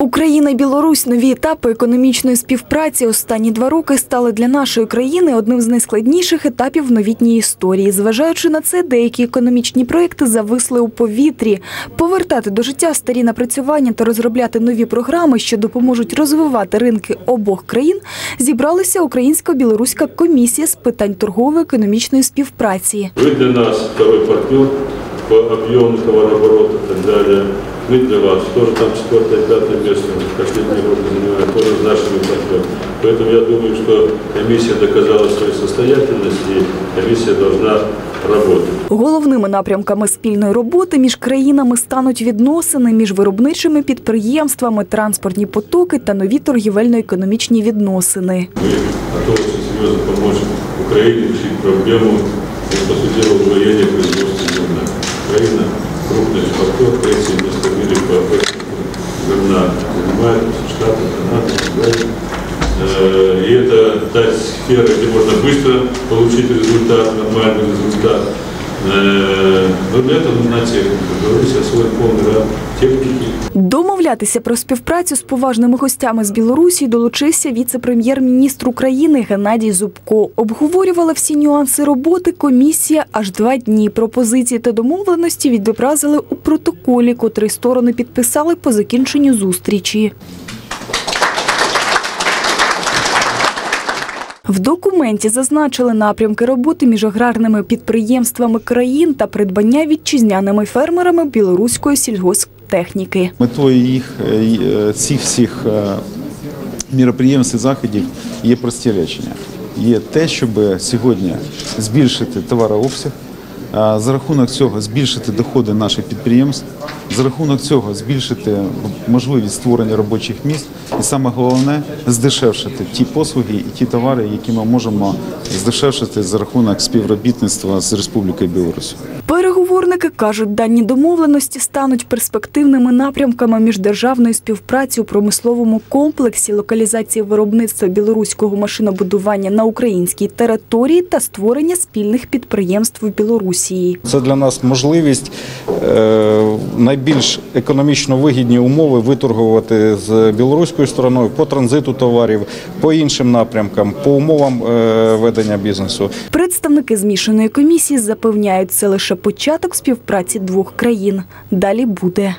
Україна і Білорусь нові етапи економічної співпраці останні два роки стали для нашої країни одним з найскладніших етапів в новітній історії. Зважаючи на це, деякі економічні проекти зависли у повітрі. Повертати до життя старі напрацювання та розробляти нові програми, що допоможуть розвивати ринки обох країн, зібралася Українсько-білоруська комісія з питань торгово-економічної співпраці. Вы для нас второй партнер по объему товарооборота и так далее. Мы для вас тоже там четвертое, пятое место в последние годы занимаем, тоже с нашими партнерами. Поэтому я думаю, что комиссия доказала свою состоятельность и комиссия должна работать. Головними напрямками спільної роботи між країнами стануть відносини між виробничими підприємствами, транспортні потоки та нові торгівельно-економічні відносини. Мы готовы очень серьезно помочь Украине решить проблему, ну, по сути дела, удвоения производства зерна. Украина крупный экспортер, третье место в мире по зерна занимает Штаты, Канада, и. Э, И это та сфера, где можно быстро получить результат, нормальный результат. Э, Но для этого нужна техника. Беларусь освоит полный ряд техники, Домовлятися про співпрацю з поважними гостями з Білорусі долучився віце-прем'єр-міністр України Геннадій Зубко. Обговорювала всі нюанси роботи комісія аж два дні. Пропозиції та домовленості відобразили у протоколі, котрий сторони підписали по закінченню зустрічі. В документі зазначили напрямки роботи між аграрними підприємствами країн та придбання вітчизняними фермерами білоруської сільгосптехніки. Метою їх е, е, цих всіх е, міроприємств і заходів є прості речення. Є те, щоб сьогодні збільшити товарообсяг, за рахунок цього збільшити доходи наших підприємств, за рахунок цього збільшити можливість створення робочих місць, і саме головне здешевшити ті послуги і ті товари, які ми можемо здешевшити за рахунок співробітництва з Республікою Білорусь. Переговорники кажуть, дані домовленості стануть перспективними напрямками міждержавної співпраці у промисловому комплексі, локалізації виробництва білоруського машинобудування на українській території та створення спільних підприємств в Білорусії. Це для нас можливість е, найбільш економічно вигідні умови виторгувати з білоруською стороною по транзиту товарів, по іншим напрямкам, по умовам е, ведення бізнесу. Представники змішаної комісії запевняють, це лише початок співпраці двох країн. Далі буде.